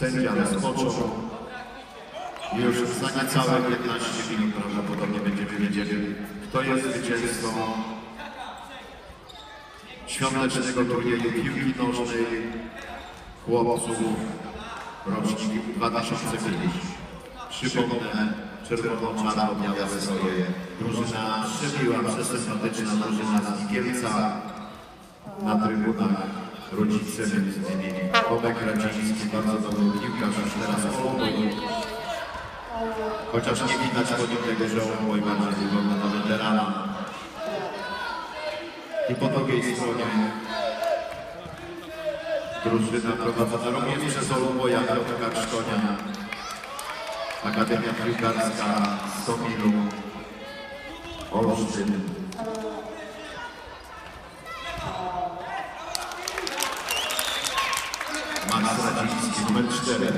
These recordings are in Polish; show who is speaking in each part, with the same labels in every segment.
Speaker 1: Sędzia rozpoczął. Już za niecałe 15 minut prawdopodobnie będziemy wiedzieli, kto jest zwycięzcą świątecznego turnieju piłki nożnej chłopców rocznik 2005. Przypomnę, czerwono-czarno-białe stroje. Drużyna przemiła, przesympatyczna drużyna z Igielca. Na trybunach rodzice między innymi Tomek Radziński, bardzo dobry piłkarz, już teraz Olboj. Chociaż nie widać po nim tego, że Olboj bardziej wygląda na weterana. I po drugiej stronie drużyna prowadzona również przez Olboja Piotra Cztonia. Akademia Piłkarska z Tomilu, Olsztyn. Max Radziński, numer 4.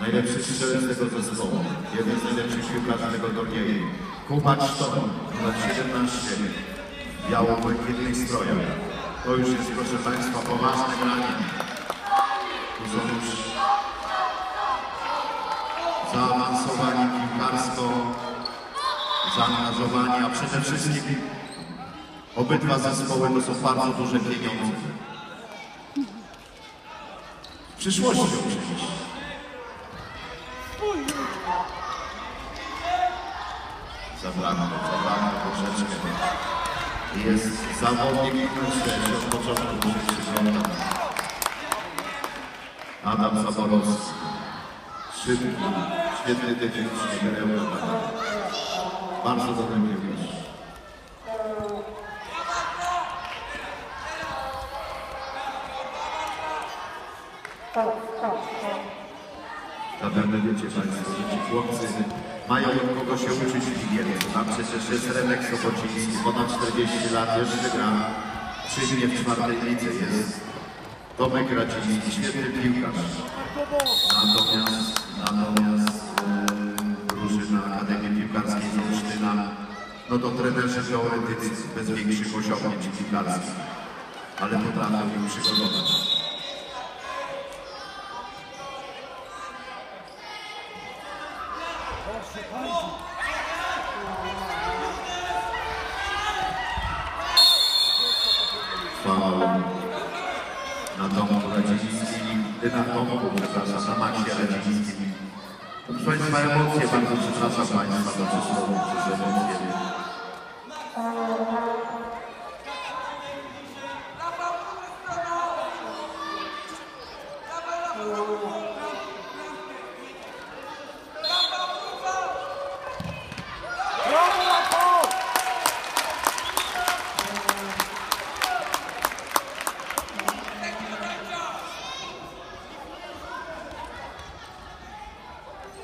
Speaker 1: Najlepszy strzelec tego zespołu. Jeden z najlepszych piłkarzy tego turnieju. Kuba Cztoń, numer 17. W biało-błękitnych strojach. To już jest, proszę Państwa, poważne granie. Tu są już zaawansowani piłkarsko, zaangażowani, a przede wszystkim obydwa zespoły to są bardzo duże pieniądze. W przyszłości oczywiście. Zabrano, zabrano troszeczkę. Jest zawodnik 4 od początku się przygląda. Adam Zaborowski. Szybki, świetny technicznie, perełka. Bardzo dobry piłkarz. Wiecie Państwo, ci chłopcy mają od kogo się uczyć. Tam przecież jest Remek Sobociński, ponad 40 lat, jeszcze gra przy mnie w czwartej lidze jest Tomek Radziński, świetny piłkarz. Natomiast, natomiast e, drużyna Akademii Piłkarskiej z Olsztyna, no to trenerzy teoretycy bez większych osiągnięć piłkarskich, ale potrafią im przygotować. Proszę Państwa, emocje, bardzo przepraszam Państwa, przysłowo przez emocje.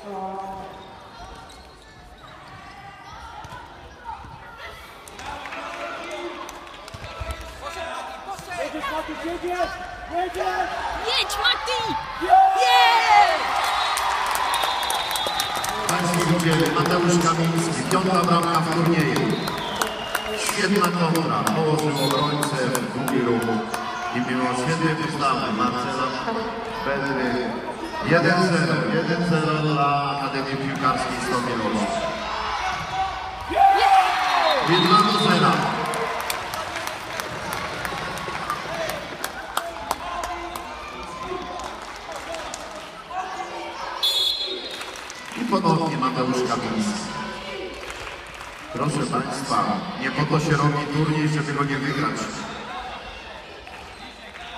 Speaker 2: Jedziesz, Mati, jedziesz! Jedziesz!
Speaker 3: Jedź, Mati!
Speaker 1: Państwo ludzie, Mateusz Kamiński, piąta bramka w turnieju. Świetna kontra, położył obrońcę w drugi ruch i mimo świetnej postawy Marcela Bedry 1-0, 1-0 dla Akademii Piłkarskiej Stomielowicz. I 2 do 0. I ponownie Mateusz Kamiński. Proszę Państwa, nie po to się robi turniej, żeby go nie wygrać.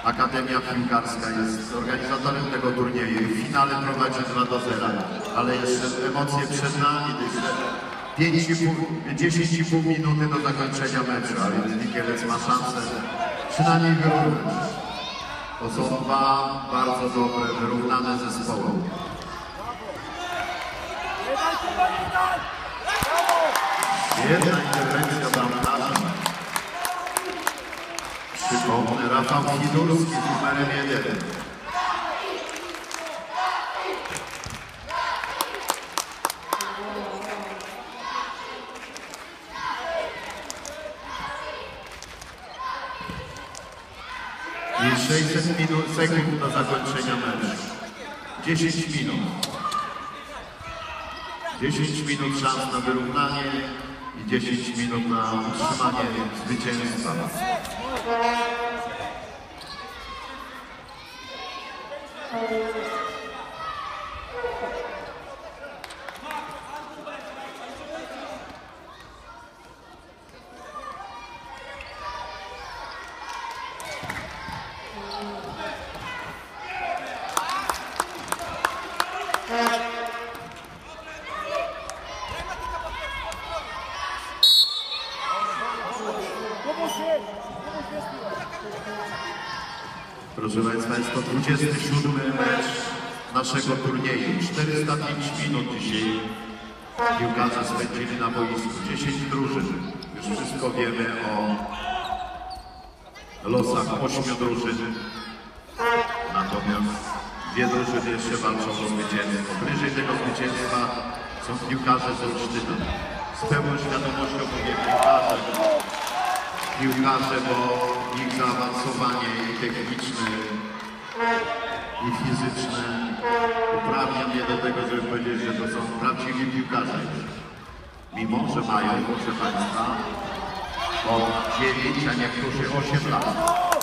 Speaker 1: Akademia Piłkarska jest organizatorem tego turnieju i w finale prowadzi 2 do 0, ale jeszcze emocje przed nami. Jeszcze 5,5 10,5 minuty do zakończenia meczu, a więc Nikielec ma szansę przynajmniej wyrównać. To są dwa bardzo dobre, wyrównane zespoły. Jedna interwencja bramkarza. Przypomnę, Rafał Fidurski z numerem 1. I 600 minut, sekund do zakończenia meczu. 10 minut. 10 minut szans na wyrównanie i 10 minut na utrzymanie zwycięstwa.
Speaker 2: Pomóż
Speaker 1: Proszę Państwa, jest to 27 mecz naszego turnieju. 405 minut dzisiaj piłkarze spędzili na boisku. 10 drużyn. Już wszystko wiemy o losach 8 drużyn. Natomiast dwie drużyny jeszcze walczą o zwycięstwo. Bliżej tego zwycięstwa są piłkarze z Olsztyna. Z pełną świadomością mówię piłkarze, piłkarze, bo ich zaawansowanie i techniczne, i fizyczne uprawnia mnie do tego, żeby powiedzieć, że to są prawdziwi piłkarze. Mimo, że mają, proszę Państwa, po 9, a niektórzy 8 lat.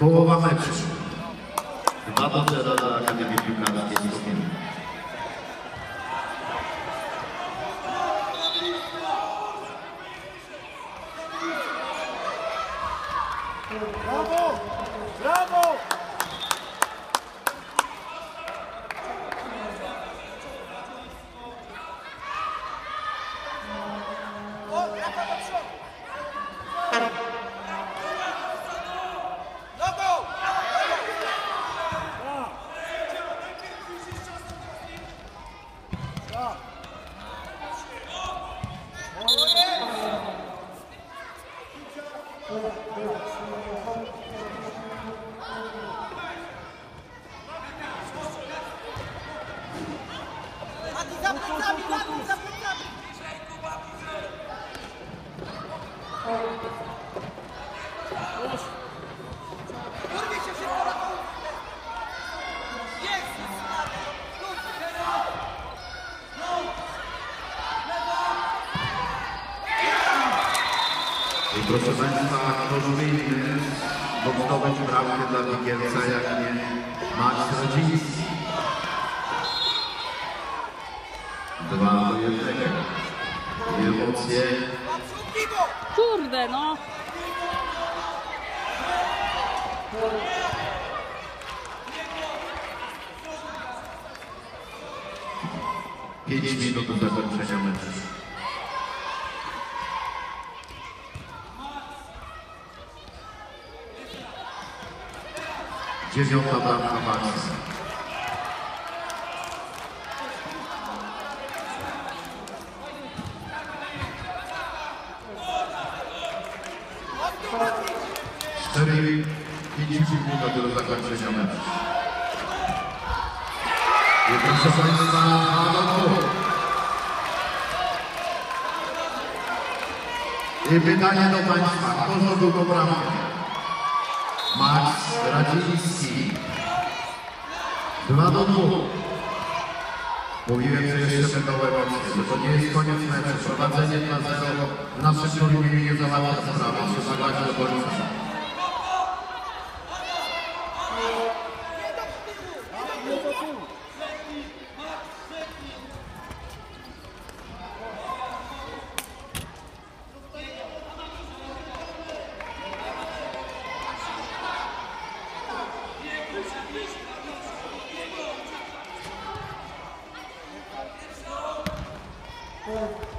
Speaker 1: Połowa meczu. 2 do 0 dla Akademii Piłkarskiej Skupin.
Speaker 2: Brawo! Brawo!
Speaker 4: Mati, za plecami, Mati, za plecami! Urwij się szybko, Rafał! Jezus Maria!
Speaker 1: Proszę Państwa, ktoś inny mógł zdobyć bramkę dla Wigielca, jak nie Max Rodziński. Dwa do jednego. Emocje! ールだよな。Dziewiąta brama na Maxi. 4 5 minuta do zakończenia meczu. I proszę Państwa, I pytanie do Państwa, kto zdobył tą bramę? Max Radziński. 2 do 2. Mówiłem, że jeszcze będą emocje, to nie jest koniec meczu. Prowadzenie 2-0 w naszym turnieju nie załatwia sprawy. Trzeba grać do końca.
Speaker 4: Thank you.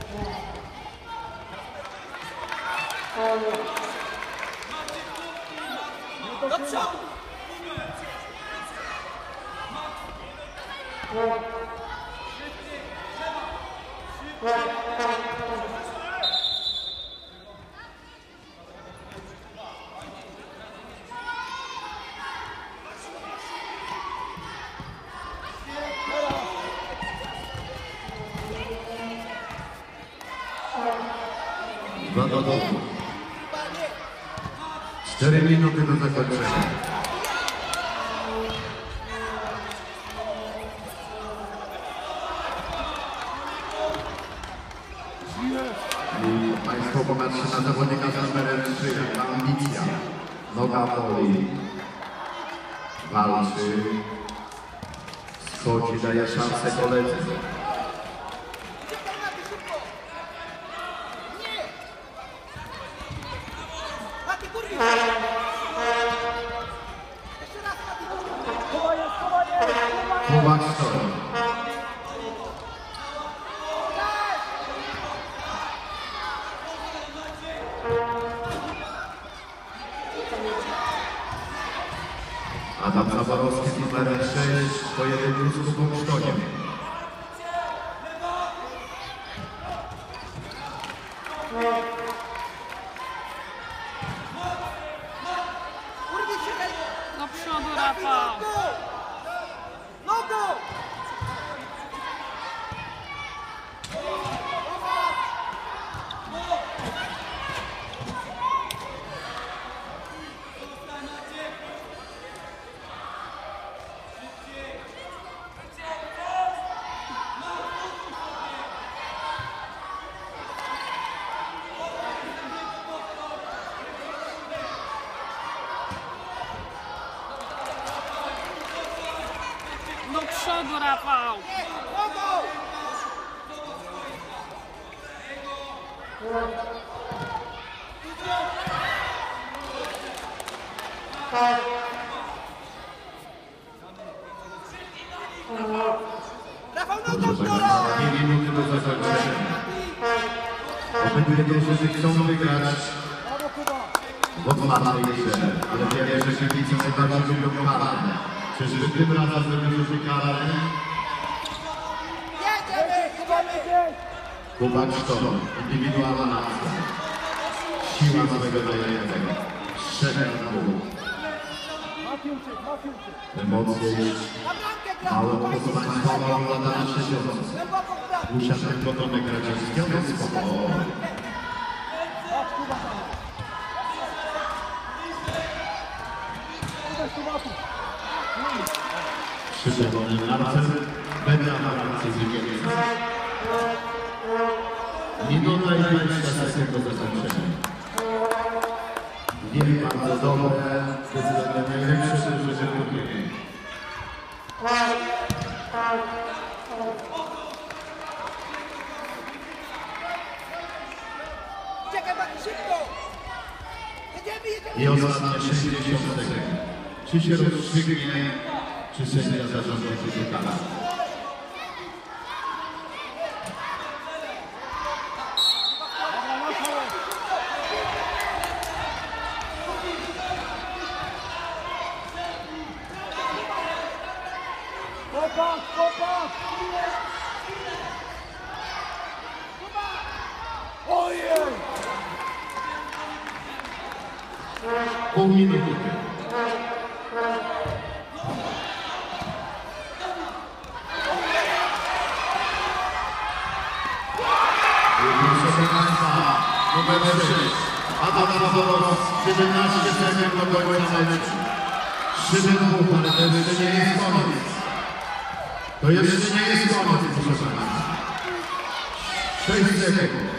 Speaker 1: 2 do
Speaker 4: 2.
Speaker 1: 4 minuty do zakończenia. I Państwo popatrzcie na zawodnika z numerem 3, ambicja. Noga boli. Walczy. Schodzi, daje szansę koledze. Adam Zaborowski z numerem 6 w pojedynku z Kubą Sztoniem.
Speaker 3: Rafał. Rafał
Speaker 4: w górę!
Speaker 1: Państwa, dwie minuty do zakończenia. Obydwie drużyny chcą wygrać w otwartej grze, ale wiemy, że kibice najbardziej lubią karne. Czyżby tym razem wyrzuci karne?
Speaker 4: Jedziemy,
Speaker 2: Kuba,
Speaker 1: Szton, indywidualna akcja. Siła nowego dającego. Trzech na
Speaker 2: uciek!
Speaker 1: Emocje
Speaker 4: Na bramkę gra!
Speaker 1: mało kto z Państwa ma ogląda na sześcioząc.
Speaker 4: Głęboko w bramkę!
Speaker 1: Musia ten potomek Radzieckiego spokojnie.
Speaker 2: Patrz, Kuba tam! Uderz tu, Mati!
Speaker 1: Przy czerwonym larce będzie awansa zwycięstwa. Minuta i 20 sekund do zakończenia. Dwie bardzo dobre, zdecydowanie najlepsze
Speaker 4: szybko! Jedziemy, jedziemy!
Speaker 1: I ostatnie 60 sekund. Czy się rozstrzygnie,
Speaker 2: 是现在要向
Speaker 1: 上天谢谢大家。Adam Zaborowski, 17 sekund do końca meczu. 3 minuty, ale to jeszcze nie jest koniec. To jeszcze nie jest koniec, proszę Państwa. 6 sekund.